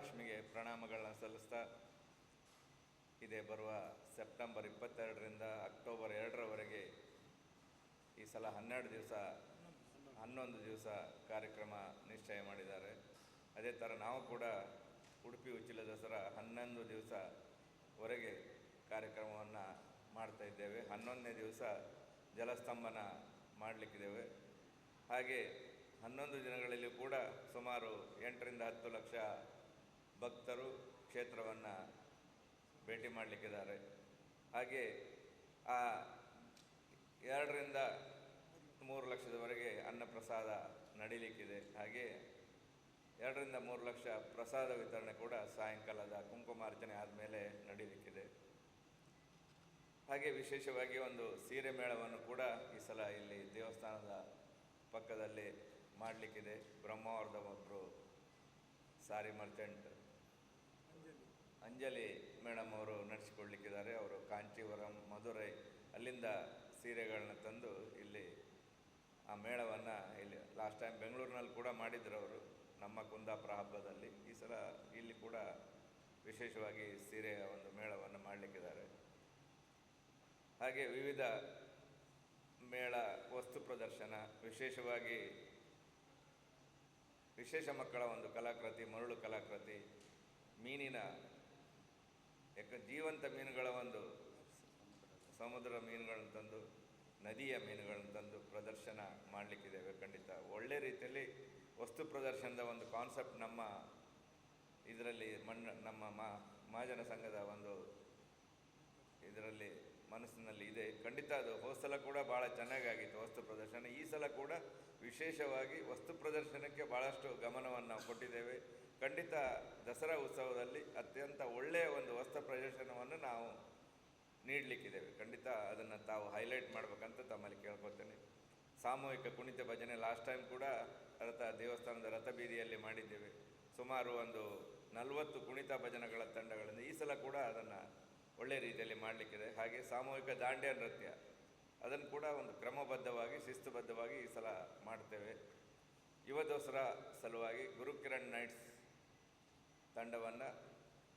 ಮಹಾಲಕ್ಷ್ಮಿಗೆ ಪ್ರಣಾಮಗಳನ್ನ ಸಲ್ಲಿಸ್ತಾ ಇದೇ. ಬರುವ ಸೆಪ್ಟೆಂಬರ್ ಇಪ್ಪತ್ತೆರಡರಿಂದ ಅಕ್ಟೋಬರ್ ಎರಡರವರೆಗೆ ಈ ಸಲ ಹನ್ನೆರಡು ದಿವಸ, ಹನ್ನೊಂದು ದಿವಸ ಕಾರ್ಯಕ್ರಮ ನಿಶ್ಚಯ ಮಾಡಿದ್ದಾರೆ. ಅದೇ ಥರ ನಾವು ಕೂಡ ಉಡುಪಿ ಉಚ್ಚಿಲ ದಸರಾ ಹನ್ನೊಂದು ದಿವಸವರೆಗೆ ಕಾರ್ಯಕ್ರಮವನ್ನು ಮಾಡ್ತಾ ಇದ್ದೇವೆ. ಹನ್ನೊಂದನೇ ದಿವಸ ಜಲಸ್ತಂಭನ ಮಾಡಲಿಕ್ಕಿದ್ದೇವೆ. ಹಾಗೆ ಹನ್ನೊಂದು ದಿನಗಳಲ್ಲಿ ಕೂಡ ಸುಮಾರು ಎಂಟರಿಂದ ಹತ್ತು ಲಕ್ಷ ಭಕ್ತರು ಕ್ಷೇತ್ರವನ್ನು ಭೇಟಿ ಮಾಡಲಿಕ್ಕಿದ್ದಾರೆ. ಹಾಗೆ ಆ ಎರಡರಿಂದ ಮೂರು ಲಕ್ಷದವರೆಗೆ ಅನ್ನಪ್ರಸಾದ ನಡೀಲಿಕ್ಕಿದೆ. ಹಾಗೆ ಎರಡರಿಂದ ಮೂರು ಲಕ್ಷ ಪ್ರಸಾದ ವಿತರಣೆ ಕೂಡ ಸಾಯಂಕಾಲದ ಕುಂಕುಮಾರ್ಚನೆ ಆದಮೇಲೆ ನಡೀಲಿಕ್ಕಿದೆ. ಹಾಗೆ ವಿಶೇಷವಾಗಿ ಒಂದು ಸೀರೆ ಮೇಳವನ್ನು ಕೂಡ ಈ ಸಲ ಇಲ್ಲಿ ದೇವಸ್ಥಾನದ ಪಕ್ಕದಲ್ಲಿ ಮಾಡಲಿಕ್ಕಿದೆ. ಬ್ರಹ್ಮಾವರದ ಒಬ್ಬರು ಸಾರಿ ಮರ್ಚೆಂಟ್ ಅಂಜಲಿ ಮೇಡಮ್ ಅವರು ನಡೆಸಿಕೊಡ್ಲಿಕ್ಕಿದ್ದಾರೆ ಅವರು ಕಾಂಚೀವರಂ, ಮಧುರೈ ಅಲ್ಲಿಂದ ಸೀರೆಗಳನ್ನ ತಂದು ಇಲ್ಲಿ ಆ ಮೇಳವನ್ನು ಇಲ್ಲಿ ಲಾಸ್ಟ್ ಟೈಮ್ ಬೆಂಗಳೂರಿನಲ್ಲಿ ಕೂಡ ಮಾಡಿದ್ರು ಅವರು. ನಮ್ಮ ಕುಂದಾಪುರ ಹಬ್ಬದಲ್ಲಿ ಈ ಸಲ ಇಲ್ಲಿ ಕೂಡ ವಿಶೇಷವಾಗಿ ಸೀರೆಯ ಒಂದು ಮೇಳವನ್ನು ಮಾಡಲಿಕ್ಕಿದ್ದಾರೆ. ಹಾಗೆ ವಿವಿಧ ಮೇಳ, ವಸ್ತು ಪ್ರದರ್ಶನ, ವಿಶೇಷವಾಗಿ ವಿಶೇಷ ಮಕ್ಕಳ ಒಂದು ಕಲಾಕೃತಿ, ಮರಳು ಕಲಾಕೃತಿ, ಮೀನಿನ ಯಾಕ ಜೀವಂತ ಮೀನುಗಳ ಒಂದು ಸಮುದ್ರ ಮೀನುಗಳನ್ನು ತಂದು, ನದಿಯ ಮೀನುಗಳನ್ನು ತಂದು ಪ್ರದರ್ಶನ ಮಾಡಲಿಕ್ಕಿದ್ದೇವೆ ಖಂಡಿತ. ಒಳ್ಳೆ ರೀತಿಯಲ್ಲಿ ವಸ್ತು ಪ್ರದರ್ಶನದ ಒಂದು ಕಾನ್ಸೆಪ್ಟ್ ನಮ್ಮ ಇದರಲ್ಲಿ ಮಣ್ಣು, ನಮ್ಮ ಮಹಾಜನ ಸಂಘದ ಒಂದು ಇದರಲ್ಲಿ ಮನಸ್ಸಿನಲ್ಲಿ ಇದೆ. ಖಂಡಿತ ಅದು ಹೋದ ಸಲ ಕೂಡ ಭಾಳ ಚೆನ್ನಾಗಾಗಿತ್ತು, ವಸ್ತು ಪ್ರದರ್ಶನ. ಈ ಸಲ ಕೂಡ ವಿಶೇಷವಾಗಿ ವಸ್ತು ಪ್ರದರ್ಶನಕ್ಕೆ ಭಾಳಷ್ಟು ಗಮನವನ್ನು ಕೊಟ್ಟಿದ್ದೇವೆ. ಖಂಡಿತ ದಸರಾ ಉತ್ಸವದಲ್ಲಿ ಅತ್ಯಂತ ಒಳ್ಳೆಯ ಒಂದು ವಸ್ತು ಪ್ರದರ್ಶನವನ್ನು ನಾವು ನೀಡಲಿಕ್ಕಿದ್ದೇವೆ. ಖಂಡಿತ ಅದನ್ನು ತಾವು ಹೈಲೈಟ್ ಮಾಡಬೇಕಂತ ತಮ್ಮಲ್ಲಿ ಕೇಳ್ಕೊತೇನೆ ಸಾಮೂಹಿಕ ಕುಣಿತ ಭಜನೆ ಲಾಸ್ಟ್ ಟೈಮ್ ಕೂಡ ರಥ, ದೇವಸ್ಥಾನದ ರಥಬೀದಿಯಲ್ಲಿ ಮಾಡಿದ್ದೇವೆ. ಸುಮಾರು ಒಂದು ನಲವತ್ತು ಕುಣಿತ ಭಜನೆಗಳ ತಂಡಗಳಿಂದ ಈ ಸಲ ಕೂಡ ಅದನ್ನು ಒಳ್ಳೆಯ ರೀತಿಯಲ್ಲಿ ಮಾಡಲಿಕ್ಕಿದೆ. ಹಾಗೆ ಸಾಮೂಹಿಕ ದಾಂಡ್ಯ ನೃತ್ಯ. ಅದನ್ನು ಕೂಡ ಒಂದು ಕ್ರಮಬದ್ಧವಾಗಿ, ಶಿಸ್ತುಬದ್ಧವಾಗಿ ಈ ಸಲ ಮಾಡ್ತೇವೆ. ಯುವ ದಸರಾ ಸಲುವಾಗಿ ಗುರುಕಿರಣ್ ನೈಟ್ಸ್ ತಂಡವನ್ನು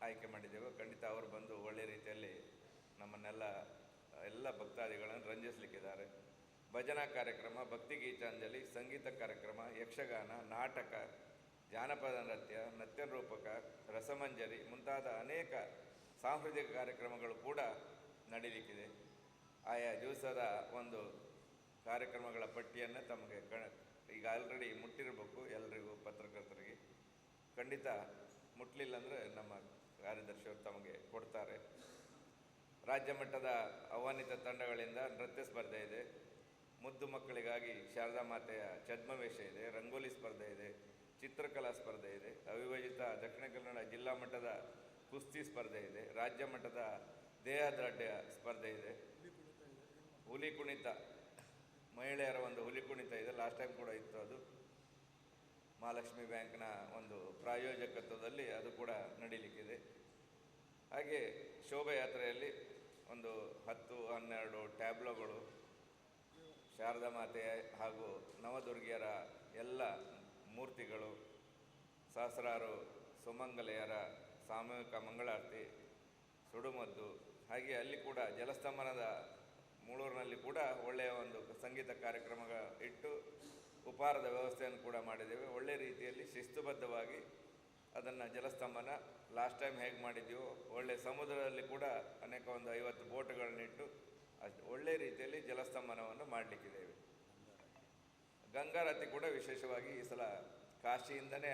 ಆಯ್ಕೆ ಮಾಡಿದ್ದೆವು. ಖಂಡಿತ ಅವರು ಬಂದು ಒಳ್ಳೆಯ ರೀತಿಯಲ್ಲಿ ನಮ್ಮನ್ನೆಲ್ಲ, ಎಲ್ಲ ಭಕ್ತಾದಿಗಳನ್ನು ರಂಜಿಸಲಿಕ್ಕಿದ್ದಾರೆ. ಭಜನಾ ಕಾರ್ಯಕ್ರಮ, ಭಕ್ತಿ ಗೀತಾಂಜಲಿ, ಸಂಗೀತ ಕಾರ್ಯಕ್ರಮ, ಯಕ್ಷಗಾನ, ನಾಟಕ, ಜಾನಪದ ನೃತ್ಯ ನೃತ್ಯ ರೂಪಕ, ರಸಮಂಜರಿ ಮುಂತಾದ ಅನೇಕ ಸಾಂಸ್ಕೃತಿಕ ಕಾರ್ಯಕ್ರಮಗಳು ಕೂಡ ನಡೀಲಿಕ್ಕಿದೆ. ಆಯಾ ದಿವಸದ ಒಂದು ಕಾರ್ಯಕ್ರಮಗಳ ಪಟ್ಟಿಯನ್ನು ತಮಗೆ ಕ, ಈಗ ಆಲ್ರೆಡಿ ಮುಟ್ಟಿರಬೇಕು ಎಲ್ರಿಗೂ ಪತ್ರಕರ್ತರಿಗೆ. ಖಂಡಿತ ಮುಟ್ಟಲಿಲ್ಲ ಅಂದರೆ ನಮ್ಮ ಕಾರ್ಯದರ್ಶಿಯವರು ತಮಗೆ ಕೊಡ್ತಾರೆ. ರಾಜ್ಯ ಮಟ್ಟದ ಆಹ್ವಾನಿತ ತಂಡಗಳಿಂದ ನೃತ್ಯ ಸ್ಪರ್ಧೆ ಇದೆ. ಮುದ್ದು ಮಕ್ಕಳಿಗಾಗಿ ಶಾರದಾ ಮಾತೆಯ ಛದ್ಮವೇಷ ಇದೆ, ರಂಗೋಲಿ ಸ್ಪರ್ಧೆ ಇದೆ, ಚಿತ್ರಕಲಾ ಸ್ಪರ್ಧೆ ಇದೆ, ಅವಿಭಜಿತ ದಕ್ಷಿಣ ಕನ್ನಡ ಜಿಲ್ಲಾ ಮಟ್ಟದ ಕುಸ್ತಿ ಸ್ಪರ್ಧೆ ಇದೆ, ರಾಜ್ಯ ಮಟ್ಟದ ದೇಹದಾಢ್ಯ ಸ್ಪರ್ಧೆ ಇದೆ. ಹುಲಿ ಕುಣಿತ, ಮಹಿಳೆಯರ ಒಂದು ಹುಲಿ ಕುಣಿತ ಇದೆ. ಲಾಸ್ಟ್ ಟೈಮ್ ಕೂಡ ಇತ್ತು ಅದು. ಮಹಾಲಕ್ಷ್ಮಿ ಬ್ಯಾಂಕ್ನ ಒಂದು ಪ್ರಾಯೋಜಕತ್ವದಲ್ಲಿ ಅದು ಕೂಡ ನಡೀಲಿಕ್ಕಿದೆ. ಹಾಗೆ ಶೋಭಾಯಾತ್ರೆಯಲ್ಲಿ ಒಂದು ಹತ್ತು, ಹನ್ನೆರಡು ಟ್ಯಾಬ್ಲೋಗಳು, ಶಾರದಾ ಮಾತೆಯ ಹಾಗೂ ನವದುರ್ಗಿಯರ ಎಲ್ಲ ಮೂರ್ತಿಗಳು, ಸಹಸ್ರಾರು ಸುಮಂಗಲೆಯರ ಸಾಮೂಹಿಕ ಮಂಗಳಾರತಿ, ಸುಡುಮದ್ದು, ಹಾಗೆ ಅಲ್ಲಿ ಕೂಡ ಜಲಸ್ತಂಭನದ ಮೂಳೂರಿನಲ್ಲಿ ಕೂಡ ಒಳ್ಳೆಯ ಒಂದು ಸಂಗೀತ ಕಾರ್ಯಕ್ರಮ ಇಟ್ಟು ಉಪಹಾರದ ವ್ಯವಸ್ಥೆಯನ್ನು ಕೂಡ ಮಾಡಿದ್ದೇವೆ. ಒಳ್ಳೆಯ ರೀತಿಯಲ್ಲಿ ಶಿಸ್ತುಬದ್ಧವಾಗಿ ಅದನ್ನು ಜಲಸ್ತಂಭನ ಲಾಸ್ಟ್ ಟೈಮ್ ಹೇಗೆ ಮಾಡಿದ್ದೀವೋ ಒಳ್ಳೆಯ ಸಮುದ್ರದಲ್ಲಿ ಕೂಡ ಅನೇಕ ಒಂದು ಐವತ್ತು ಬೋಟ್ಗಳನ್ನಿಟ್ಟು ಅಷ್ಟು ಒಳ್ಳೆಯ ರೀತಿಯಲ್ಲಿ ಜಲಸ್ತಂಭನವನ್ನು ಮಾಡಲಿಕ್ಕಿದ್ದೇವೆ. ಗಂಗಾರತಿ ಕೂಡ ವಿಶೇಷವಾಗಿ ಈ ಸಲ ಕಾಶಿಯಿಂದನೇ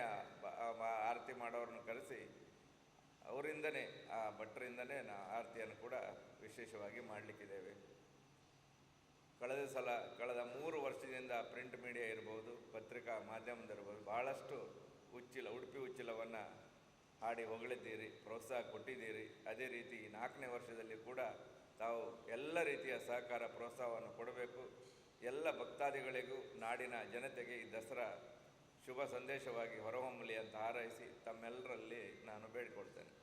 ಆರತಿ ಮಾಡೋರನ್ನು ಕರೆಸಿ ಅವರಿಂದನೇ, ಆ ಭಟ್ರಿಂದನೇ ನಾ ಆರತಿಯನ್ನು ಕೂಡ ವಿಶೇಷವಾಗಿ ಮಾಡಲಿಕ್ಕಿದ್ದೇವೆ. ಕಳೆದ ಸಲ, ಕಳೆದ ಮೂರು ವರ್ಷದಿಂದ ಪ್ರಿಂಟ್ ಮೀಡಿಯಾ ಇರ್ಬೋದು, ಪತ್ರಿಕಾ ಮಾಧ್ಯಮದಿರ್ಬೋದು ಭಾಳಷ್ಟು ಉಚ್ಚಿಲ, ಉಡುಪಿ ಉಚ್ಚಿಲವನ್ನು ಹಾಡಿ ಹೊಗಳಿದ್ದೀರಿ, ಪ್ರೋತ್ಸಾಹ ಕೊಟ್ಟಿದ್ದೀರಿ. ಅದೇ ರೀತಿ ನಾಲ್ಕನೇ ವರ್ಷದಲ್ಲಿ ಕೂಡ ತಾವು ಎಲ್ಲ ರೀತಿಯ ಸಹಕಾರ, ಪ್ರೋತ್ಸಾಹವನ್ನು ಕೊಡಬೇಕು. ಎಲ್ಲ ಭಕ್ತಾದಿಗಳಿಗೂ ನಾಡಿನ ಜನತೆಗೆ ಈ ದಸರಾ ಶುಭ ಸಂದೇಶವಾಗಿ ಹೊರಹೊಮ್ಮಲಿ ಅಂತ ಹಾರೈಸಿ ತಮ್ಮೆಲ್ಲರಲ್ಲಿ ನಾನು ಬೇಡಿಕೊಳ್ತೇನೆ.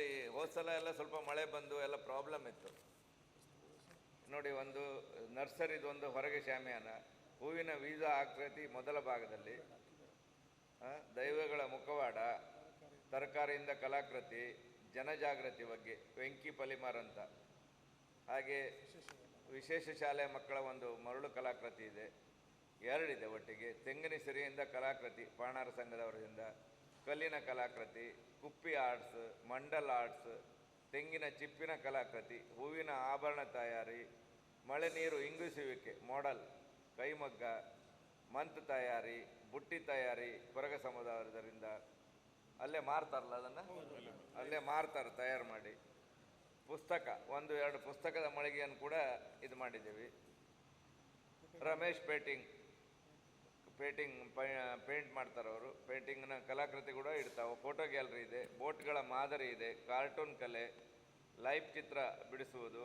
ಅಲ್ಲಿ ಹೋದ್ಸಲ ಎಲ್ಲ ಸ್ವಲ್ಪ ಮಳೆ ಬಂದು ಎಲ್ಲ ಪ್ರಾಬ್ಲಮ್ ಇತ್ತು. ನೋಡಿ ಒಂದು ನರ್ಸರಿದು ಒಂದು ಹೊರಗೆ ಶಾಮಿಯಾನ ಹೂವಿನ ವೀಸ ಆಕೃತಿ ಮೊದಲ ಭಾಗದಲ್ಲಿ ದೈವಗಳ ಮುಖವಾಡ, ತರಕಾರಿಯಿಂದ ಕಲಾಕೃತಿ, ಜನಜಾಗೃತಿ ಬಗ್ಗೆ, ವೆಂಕಿ ಪಲಿಮಾರ್ ಅಂತ. ಹಾಗೆ ವಿಶೇಷ ಶಾಲೆಯ ಮಕ್ಕಳ ಒಂದು ಮರಳು ಕಲಾಕೃತಿ ಇದೆ. ಎರಡಿದೆ ಒಟ್ಟಿಗೆ, ತೆಂಗಿನ ಸಿರಿಯಿಂದ ಕಲಾಕೃತಿ, ಪಾಣಾರ ಸಂಘದವರಿಂದ. ಕಲ್ಲಿನ ಕಲಾಕೃತಿ, ಕುಪ್ಪಿ ಆರ್ಟ್ಸ್, ಮಂಡಲ್ ಆರ್ಟ್ಸ್, ತೆಂಗಿನ ಚಿಪ್ಪಿನ ಕಲಾಕೃತಿ, ಹೂವಿನ ಆಭರಣ ತಯಾರಿ, ಮಳೆ ನೀರು ಇಂಗಿಸುವಿಕೆ, ಮಾಡಲ್, ಕೈಮಗ್ಗ, ಮಂತ್ ತಯಾರಿ, ಬುಟ್ಟಿ ತಯಾರಿ, ಕೊರಗ ಸಮುದಾಯದರಿಂದ ಅಲ್ಲೇ ಮಾರ್ತಾರಲ್ಲ ಅದನ್ನು? ಅಲ್ಲೇ ಮಾರ್ತಾರೆ, ತಯಾರು ಮಾಡಿ. ಪುಸ್ತಕ, ಒಂದು ಎರಡು ಪುಸ್ತಕದ ಮಳಿಗೆಯನ್ನು ಕೂಡ ಇದು ಮಾಡಿದ್ದೀವಿ. ರಮೇಶ್ ಪೇಂಟಿಂಗ್. ಪೇಂಟಿಂಗ್ ಪೇಂಟ್ ಮಾಡ್ತಾರೆ ಅವರು. ಪೇಂಟಿಂಗ್ನ ಕಲಾಕೃತಿ ಕೂಡ ಇಡ್ತಾವೆ. ಫೋಟೋ ಗ್ಯಾಲರಿ ಇದೆ, ಬೋಟ್ಗಳ ಮಾದರಿ ಇದೆ, ಕಾರ್ಟೂನ್ ಕಲೆ, ಲೈಫ್ ಚಿತ್ರ ಬಿಡಿಸುವುದು,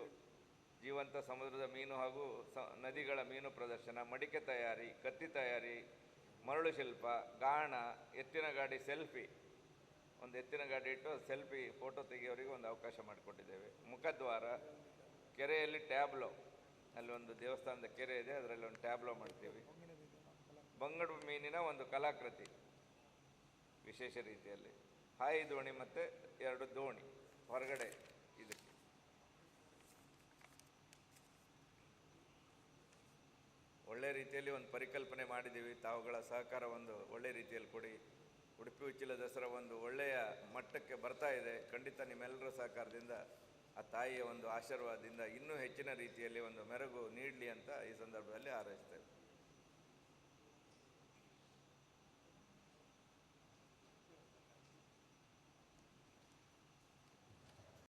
ಜೀವಂತ ಸಮುದ್ರದ ಮೀನು ಹಾಗೂ ಸ, ನದಿಗಳ ಮೀನು ಪ್ರದರ್ಶನ, ಮಡಿಕೆ ತಯಾರಿ, ಕತ್ತಿ ತಯಾರಿ, ಮರಳು ಶಿಲ್ಪ, ಗಾಣ, ಎತ್ತಿನ ಗಾಡಿ ಸೆಲ್ಫಿ. ಒಂದು ಎತ್ತಿನ ಗಾಡಿ ಇಟ್ಟು ಸೆಲ್ಫಿ ಫೋಟೋ ತೆಗೆಯೋರಿಗೆ ಒಂದು ಅವಕಾಶ ಮಾಡಿಕೊಟ್ಟಿದ್ದೇವೆ. ಮುಖದ್ವಾರ, ಕೆರೆಯಲ್ಲಿ ಟ್ಯಾಬ್ಲೋ. ಅಲ್ಲಿ ಒಂದು ದೇವಸ್ಥಾನದ ಕೆರೆ ಇದೆ, ಅದರಲ್ಲಿ ಒಂದು ಟ್ಯಾಬ್ಲೋ ಮಾಡ್ತೀವಿ. ಬಂಗಡು ಮೀನಿನ ಒಂದು ಕಲಾಕೃತಿ, ವಿಶೇಷ ರೀತಿಯಲ್ಲಿ. ಹಾಯಿ ದೋಣಿ ಮತ್ತು ಎರಡು ದೋಣಿ ಹೊರಗಡೆ ಇದಕ್ಕೆ ಒಳ್ಳೆ ರೀತಿಯಲ್ಲಿ ಒಂದು ಪರಿಕಲ್ಪನೆ ಮಾಡಿದ್ದೀವಿ. ತಾವುಗಳ ಸಹಕಾರ ಒಂದು ಒಳ್ಳೆ ರೀತಿಯಲ್ಲಿ ಕೊಡಿ. ಉಡುಪಿ ಉಚ್ಚಿಲ ದಸರಾ ಒಂದು ಒಳ್ಳೆಯ ಮಟ್ಟಕ್ಕೆ ಬರ್ತಾ ಇದೆ. ಖಂಡಿತ ನಿಮ್ಮೆಲ್ಲರ ಸಹಕಾರದಿಂದ, ಆ ತಾಯಿಯ ಒಂದು ಆಶೀರ್ವಾದದಿಂದ ಇನ್ನೂ ಹೆಚ್ಚಿನ ರೀತಿಯಲ್ಲಿ ಒಂದು ಮೆರಗು ನೀಡಲಿ ಅಂತ ಈ ಸಂದರ್ಭದಲ್ಲಿ ಹಾರೈಸ್ತೇವೆ.